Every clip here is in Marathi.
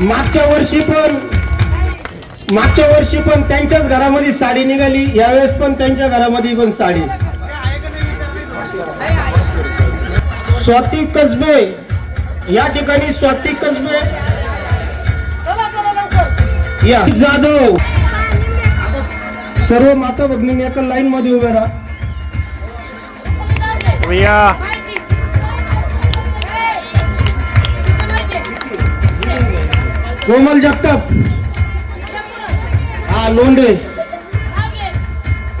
मागच्या वर्षी पण मागच्या वर्षी पण त्यांच्याच घरामध्ये साडी निघाली यावेळेस पण त्यांच्या घरामध्ये पण साडी. स्वाती कसबे या ठिकाणी स्वाती कसबे. या. जाधव. सर्व माता भगिनी एका लाईन मध्ये उभे राहा. कोमल जगताप. हा लोंढे.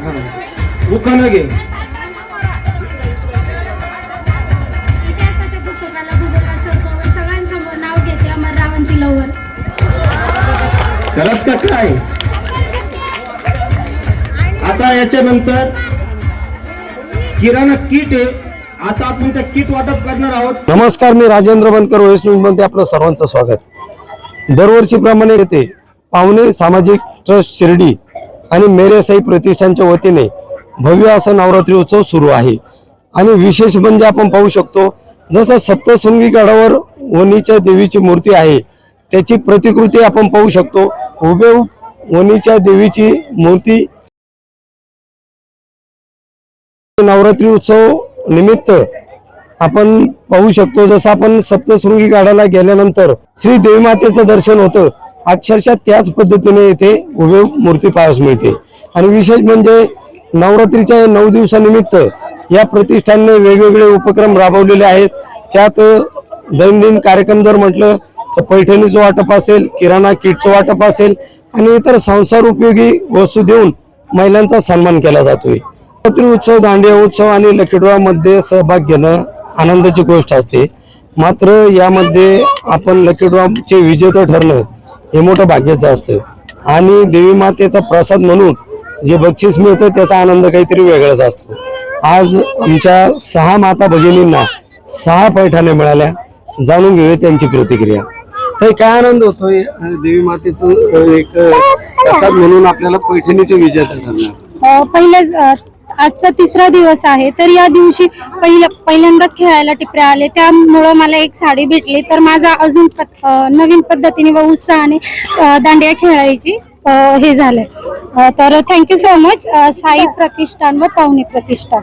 हा उखाणगे. इतिहासाच्या पुस्तकाला भूगोलाचं कवर सगळ्यांसमोर नाव घेते अमररावांची लवर खरंच का काय? आता याच्यानंतर किराणा किट आहे. आता आपण त्या किट वाटप करणार आहोत. नमस्कार मी राजेंद्र बनकर न्यूजमध्ये आपलं सर्वांचं स्वागत. दरवर्षीप्रमाणे येथे पाहुणे सामाजिक ट्रस्ट शिर्डी आणि मेरे साई प्रतिष्ठानच्या वतीने भव्य असा नवरात्री उत्सव सुरू आहे. आणि विशेष म्हणजे आपण पाहू शकतो जसं सप्तशृंगी गडावर वणीच्या देवीची मूर्ती आहे त्याची प्रतिकृती आपण पाहू शकतो. उभे वणीच्या देवीची मूर्ती नवरात्री उत्सव निमित्त आपण पाहू शकतो जसं आपण सप्तशृंगी गाडाला गेल्यानंतर श्री देवी मातेचं दर्शन होतं अक्षरशः त्याच पद्धतीने इथे उभे मूर्ती पाहायस मिळते. आणि विशेष म्हणजे नवरात्रीच्या नऊ दिवसानिमित्त या प्रतिष्ठानने वेगवेगळे उपक्रम राबवलेले आहेत. त्यात दैनंदिन कार्यक्रम जर म्हटलं तर पैठणीचं वाटप असेल किराणा किटचं वाटप असेल आणि इतर संसार उपयोगी वस्तू देऊन महिलांचा सन्मान केला जातोय. नवरात्री उत्सव दांडिया उत्सव आणि लकीडोळामध्ये सहभाग घेणं आनंदाची गोष्ट असते. मात्र यामध्ये आपण लकी ड्रॉपचे विजेते ठरणं हे मोठं भाग्याचं असतं. आणि देवी मातेचा प्रसाद म्हणून जे बक्षीस मिळतं त्याचा आनंद काहीतरी वेगळाच असतो. आज आमच्या सहा माता भगिनींना सहा पैठाने मिळाल्या. जाणून घेऊया त्यांची प्रतिक्रिया. तर काय आनंद होतोय? देवी मातेचं एक प्रसाद म्हणून आपल्याला पैठणीचे विजेता ठरणार. पहिलेच आजचा तिसरा दिवस आहे. तर या दिवशी पहिल्या पहिल्यांदाच खेळायला टिपऱ्या आले. त्यामुळं मला एक साडी भेटली. तर माझा अजून नवीन पद्धतीने व उत्साहाने दांडिया खेळायची हे झालंय. तर thank you so much Sai Pratishthan व पाहुणे प्रतिष्ठान.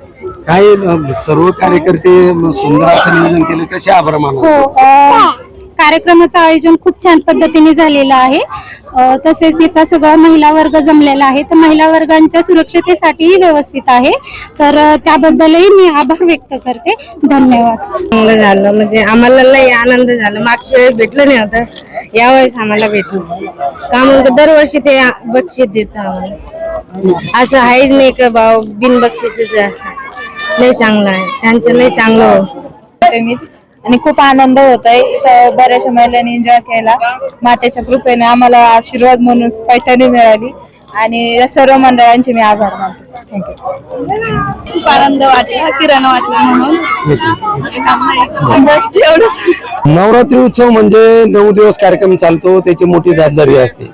काही सर्व कार्यकर्ते सुंदर असं नियोजन केले कसे आभार माना हो कार्यक्रमाचं आयोजन खूप छान पद्धतीने झालेलं आहे. तसेच इथं सगळा महिला वर्ग जमलेला आहे. तर महिला वर्गांच्या सुरक्षतेसाठीही व्यवस्थित आहे. तर त्याबद्दलही मी आभार व्यक्त करते. धन्यवाद. चांगलं झालं. म्हणजे आम्हाला लई आनंद झाला. मागच्या वेळेस भेटलं नाही होतं यावेळेस आम्हाला भेटलं. का म्हणतो दरवर्षी ते बक्षीस देत आम्हाला. असं आहेच नाही का भाऊ? बिन बक्षीसच असं. लय चांगलं आहे. त्यांचं लय चांगलं हो. होते मी. आणि खूप आनंद होत आहे इथं बऱ्याचशा महिलांनी एन्जॉय केला. मातेच्या कृपेने आम्हाला आशीर्वाद म्हणून पैठणी मिळाली. आणि या सर्व मंडळांचे मी आभार मानते. थँक्यू खूप आनंद वाटला किराणा वाटला म्हणून. बस एवढंच. नवरात्री उत्सव म्हणजे नऊ दिवस कार्यक्रम चालतो त्याची मोठी जबाबदारी असते.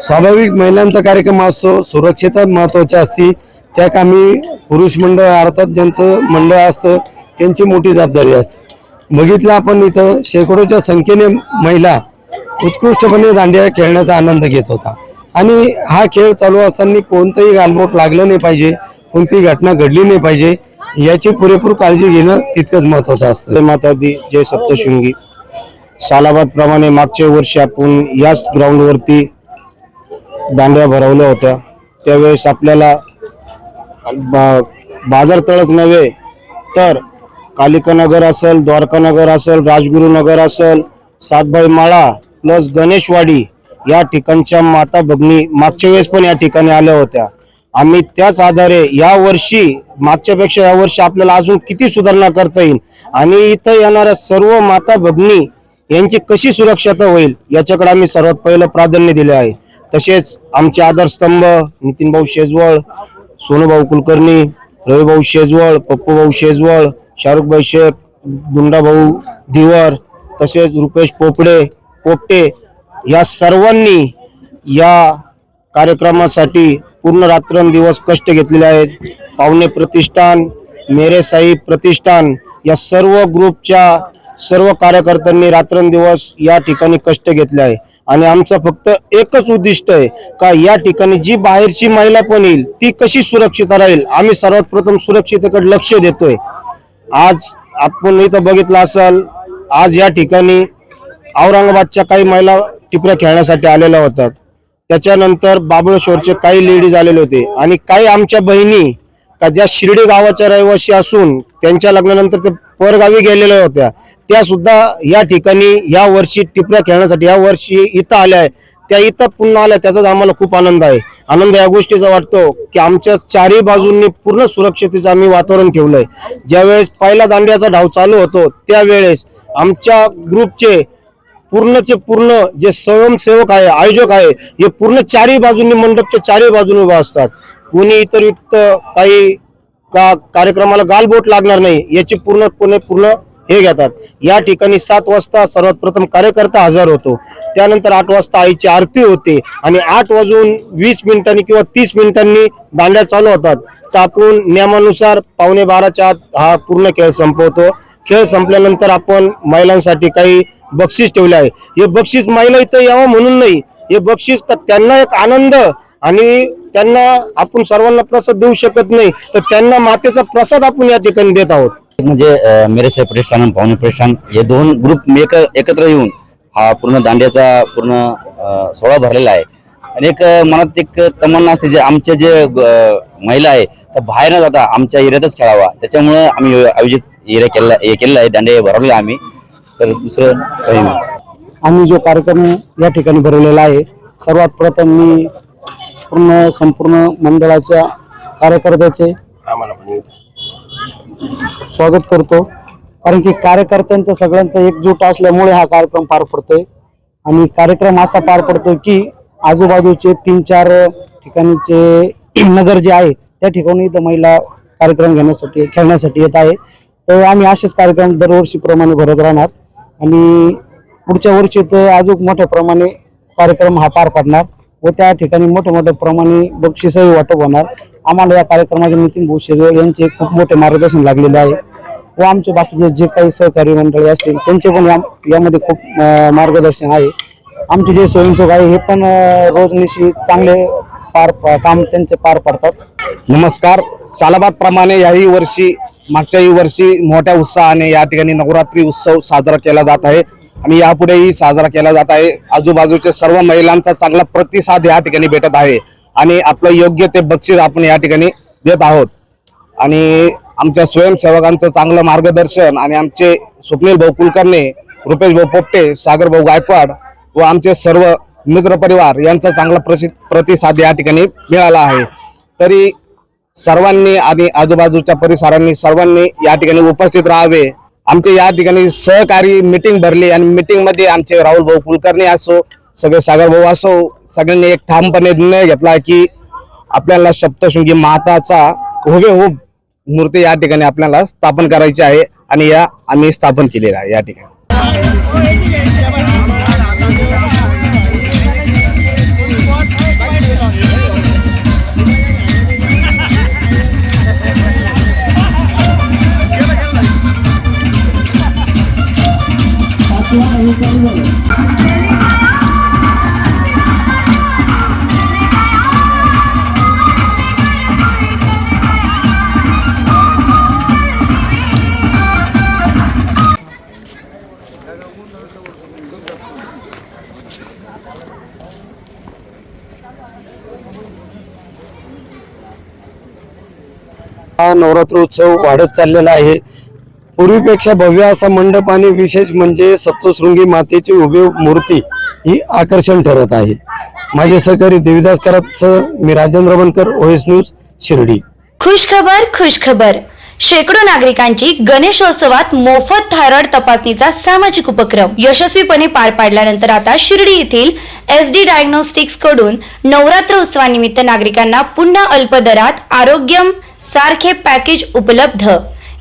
स्वाभाविक महिलांचा कार्यक्रम असतो सुरक्षितता महत्वाची असते. त्या कामी पुरुष मंडळ अर्थात ज्यांचं मंडळ असतं त्यांची मोठी जबाबदारी असते. बघितलं आपण इथं शेकडोच्या संख्येने महिला उत्कृष्टपणे दांडिया खेळण्याचा आनंद घेत होता. आणि हा खेळ चालू असताना कोणतंही गालबोट लागलं नाही पाहिजे कोणतीही घटना घडली नाही पाहिजे याची पुरेपूर काळजी घेणं तितकंच महत्वाचं असतं. माता दी जय सप्तशृंगी. सालाबाद प्रमाणे मागच्या वर्षी आपण याच ग्राउंडवरती दांड्या भरवल्या होत्या. त्यावेळेस आपल्याला बा- बाजारतळच नव्हे तर कालिकानगर असेल द्वारकानगर असेल राजगुरुनगर असेल सातबाई माळा प्लस गणेशवाडी या ठिकाणच्या माता भगिनी मागच्या वेळेस पण या ठिकाणी आल्या होत्या. आम्ही त्याच आधारे या वर्षी मागच्यापेक्षा या वर्षी आपल्याला अजून किती सुधारणा करता येईल आणि इथं येणाऱ्या सर्व माता भगिनी यांची कशी सुरक्षता होईल याच्याकडे आम्ही सर्वात पहिलं प्राधान्य दिले आहे. तसेच आमचे आधारस्तंभ नितीनभाऊ शेजवळ सोनूभाऊ कुलकर्णी रविभाऊ शेजवळ पप्पूभाऊ शेजवळ शाहरुखभाई शेख गुंडाभाऊ दिवर तसेच रुपेश पोपडे पोपटे या सर्वांनी या कार्यक्रमासाठी पूर्ण रात्रंदिवस कष्ट घेतलेले आहेत. पाहुणे प्रतिष्ठान मेरे साई प्रतिष्ठान या सर्व ग्रुपच्या सर्व कार्यकर्त्यांनी रात्रंदिवस या ठिकाणी कष्ट घेतले आहे. आणि आमचं फक्त एकच उद्दिष्ट आहे का या ठिकाणी जी बाहेरची महिला पण येईल ती कशी सुरक्षित राहील? आम्ही सर्वात प्रथम सुरक्षितेकडे लक्ष देतोय. आज आपण इथं बघितलं असाल आज या ठिकाणी औरंगाबादच्या काही महिला टिपऱ्या खेळण्यासाठी आलेल्या होत्या. त्याच्यानंतर बाबळेश्वरचे काही लेडीज आलेले होते. आणि काही आमच्या बहिणी का ज्या शिर्डी गावाच्या रहिवासी असून त्यांच्या लग्नानंतर ते परगावी गेलेल्या होत्या. त्या सुद्धा या ठिकाणी या वर्षी टिपऱ्या खेळण्यासाठी या वर्षी इथं आल्या आहे. त्या इथं पुन्हा आल्या त्याचाच आम्हाला खूप आनंद आहे. आनंद या गोष्टीचा वाटतो की आमच्या चारही बाजूंनी पूर्ण सुरक्षितेचं आम्ही वातावरण ठेवलंय. ज्यावेळेस पहिला दांड्याचा ढाव चालू होतो त्यावेळेस आमच्या ग्रुपचे पूर्णचे पूर्ण जे स्वयंसेवक आहे आयोजक आहे हे पूर्ण चारही बाजूंनी मंडपच्या चारही बाजूने उभा असतात. कोणी इतर युक्त काही का कार्यक्रमाला गालबोट लागणार नाही याची पूर्णपणे पूर्ण हे घेतात. या ठिकाणी सात वाजता सर्वात प्रथम कार्यकर्ता हजर होतो. त्यानंतर आठ वाजता आईची आरती होते आणि आठ वाजून वीस मिनिटांनी किंवा तीस मिनिटांनी दांड्या चालू होतात. तर आपण नियमानुसार पावणे बाराच्या आत हा पूर्ण खेळ संपवतो. खेळ संपल्यानंतर आपण महिलांसाठी काही बक्षीस ठेवले आहे. हे बक्षीस महिला इथं यावं म्हणून नाही. हे बक्षीस तर त्यांना एक आनंद आणि त्यांना आपण सर्वांना प्रसाद देऊ शकत नाही. तर त्यांना मातेचा प्रसाद आपण या ठिकाणी देत आहोत. म्हणजे मिरसाई प्रतिष्ठान आणि पावणे प्रतिष्ठान हे दोन ग्रुप एक एकत्र येऊन हा पूर्ण दांड्याचा पूर्ण सोहळा भरलेला आहे. आणि एक मनात एक तमन्ना असते जे आमचे जे महिला आहे तर बाहेर न जाता आमच्या एरियातच खेळावा. त्याच्यामुळे आम्ही आयोजित एरिया केलेला हे केलेला आहे दांडे भरवलेला आहे आम्ही. तर दुसरं काही आम्ही जो कार्यक्रम या ठिकाणी भरवलेला आहे सर्वात प्रथम मी पूर्ण संपूर्ण मंडळाच्या कार्यकर्त्याचे स्वागत करतो. कारण की कार्यकर्त्यांचं सगळ्यांचा एकजूट असल्यामुळे हा कार्यक्रम पार पडतोय. आणि कार्यक्रम असा पार पडतोय की आजूबाजूचे तीन चार ठिकाणीचे नगर जे आहे त्या ठिकाणी इथं महिला कार्यक्रम घेण्यासाठी खेळण्यासाठी येत आहे. तर आम्ही असेच कार्यक्रम दरवर्षीप्रमाणे भरत राहणार. आणि पुढच्या वर्षी तर अजून मोठ्या प्रमाणे कार्यक्रम हा पार पडणार व त्या ठिकाणी मोठ्या मोठ्या प्रमाणे बक्षीसही वाटप होणार. आम्हाला या कार्यक्रमाचे नितीन भाऊ यांचे खूप मोठे मार्गदर्शन लागलेले आहे. व आमचे बाकीचे जे काही सहकारी मंडळी असतील त्यांचे पण यामध्ये खूप मार्गदर्शन आहे. आमचे जे स्वयंसेवक आहे हे पण रोजनिशी चांगले पार काम त्यांचे पार पडतात. नमस्कार. सालाबाद प्रमाणे याही वर्षी मागच्याही वर्षी मोठ्या उत्साहाने या ठिकाणी नवरात्री उत्सव साजरा केला जात आहे. आणि यापुढेही साजरा केला जात आहे. आजूबाजूच्या सर्व महिलांचा चांगला प्रतिसाद या ठिकाणी भेटत आहे. आणि आपलं योग्य ते बक्षीस आपण या ठिकाणी देत आहोत. आणि आमच्या स्वयंसेवकांचं चांगलं मार्गदर्शन आणि आमचे स्वप्नील भाऊ कुलकर्णी रुपेश भाऊ पोपटे सागर भाऊ गायकवाड व आमचे सर्व मित्र परिवार यांचा चांगला प्रसिद्ध प्रतिसाद या ठिकाणी मिळाला आहे. तरी सर्वांनी आणि आजूबाजूच्या परिसरांनी सर्वांनी या ठिकाणी उपस्थित राहावे. आमचे या ठिकाणी सहकारी मिटिंग भरली आणि मीटिंगमध्ये आमचे राहुल भाऊ कुलकर्णी असो सगळे सागर भाऊ असो सगळ्यांनी एक ठामपणे निर्णय घेतला की आपल्याला सप्तशृंगी माताचा हुबेहूब मूर्ती या ठिकाणी आपल्याला स्थापन करायची आहे आणि या आम्ही स्थापन केलेलं आहे या ठिकाणी. हा नवरात्र उत्सव वाढत चाललेला आहे. पूर्वीपेक्षा भव्य असा मंडप आणि विशेष म्हणजे सप्तशृंगी मातेची उभी मूर्ती ही आकर्षण ठरत आहे. माझे सहकारी देविदास करातसह मी राजेंद्र बनकर ओएस न्यूज शिर्डी. खुश खबर खुश खबर शेकडो नागरिकांची गणेशोत्सवात मोफत थायरॉइड तपासणीचा सामाजिक उपक्रम यशस्वीपणे पार पाडल्यानंतर आता शिर्डी येथील एस डी डायग्नोस्टिक्सकडून नवरात्र उत्सवानिमित्त नागरिकांना पुन्हा अल्प दरात आरोग्यम सारखे पॅकेज उपलब्ध.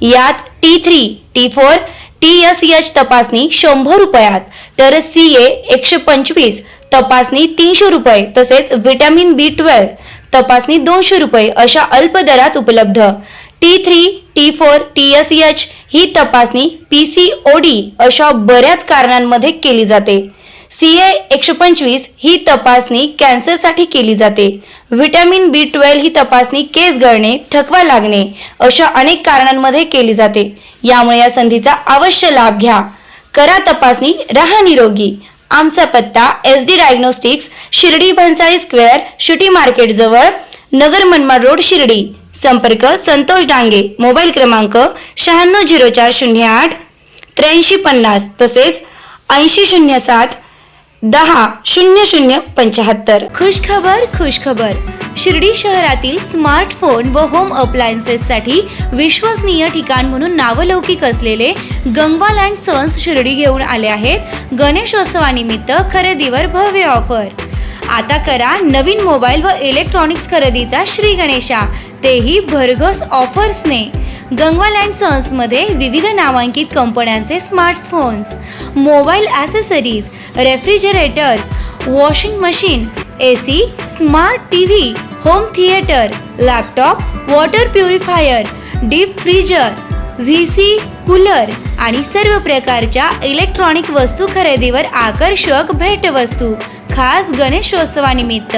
यात T three T four T S H तपासणी शंभर रुपयात तर सी ए एकशे पंचवीस तपासणी तीनशे रुपये तसेच व्हिटॅमिन बी ट्वेल्व तपासणी दोनशे रुपये अशा अल्प दरात उपलब्ध. T three T four T S H ही तपासणी पी सी ओ डी अशा बऱ्याच कारणांमध्ये केली जाते. सी ए एकशे पंचवीस ही तपासणी कॅन्सरसाठी केली जाते. व्हिटॅमिन बी ट्वेल्व ही तपासणी केस गळणे थकवा लागणे अशा अनेक कारणांमध्ये केली जाते. यामुळे या संधीचा अवश्य लाभ घ्या. करा तपासणी राहा निरोगी. आमचा पत्ता S D diagnostics Shirdi Bhansali square city market जवळ नगर मनमाड रोड शिर्डी. संपर्क संतोष डांगे मोबाईल क्रमांक शहाण्णव झिरो चार शून्य आठ त्र्याऐंशी पन्नास तसेच ऐंशी शून्य सात दहा शून्य शून्य पंच्याहत्तर खुश खबर खुश खबर शिर्डी शहरातील स्मार्टफोन व होम अप्लायन्सेससाठी विश्वसनीय ठिकाण म्हणून नावलौकिक असलेले गंगवाल अँड सन्स शिर्डी घेऊन आले आहेत. गणेशोत्सवानिमित्त खरेदीवर भव्य ऑफर. आता करा नवीन मोबाईल व इलेक्ट्रॉनिक्स खरेदीचा श्री गणेशा. तेही भरघोस ऑफर्सने. गंगवाल अँड सन्समध्ये विविध नामांकित कंपन्यांचे smartphones mobile accessories refrigerators washing machine A C smart T V home theatre laptop water purifier deep freezer V C cooler आणि सर्व प्रकारच्या इलेक्ट्रॉनिक वस्तू खरेदीवर आकर्षक भेटवस्तू खास गणेशोत्सवानिमित्त.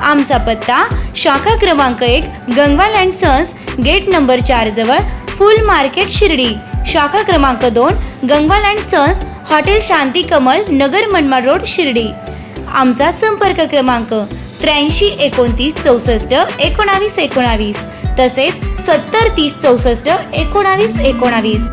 आमचा पत्ता शाखा क्रमांक एक Gangwal and sons gate number चार जवळ फुल मार्केट शिर्डी. शाखा क्रमांक दोन Gangwal and sons hotel Shanti Kamal Nagar Manmad road Shirdi. आमचा संपर्क क्रमांक त्र्याऐंशी एकोणतीस चौसष्ट एकोणावीस एकोणावीस तसेच सत्तर तीस चौसष्ट एकोणावीस एकोणावीस.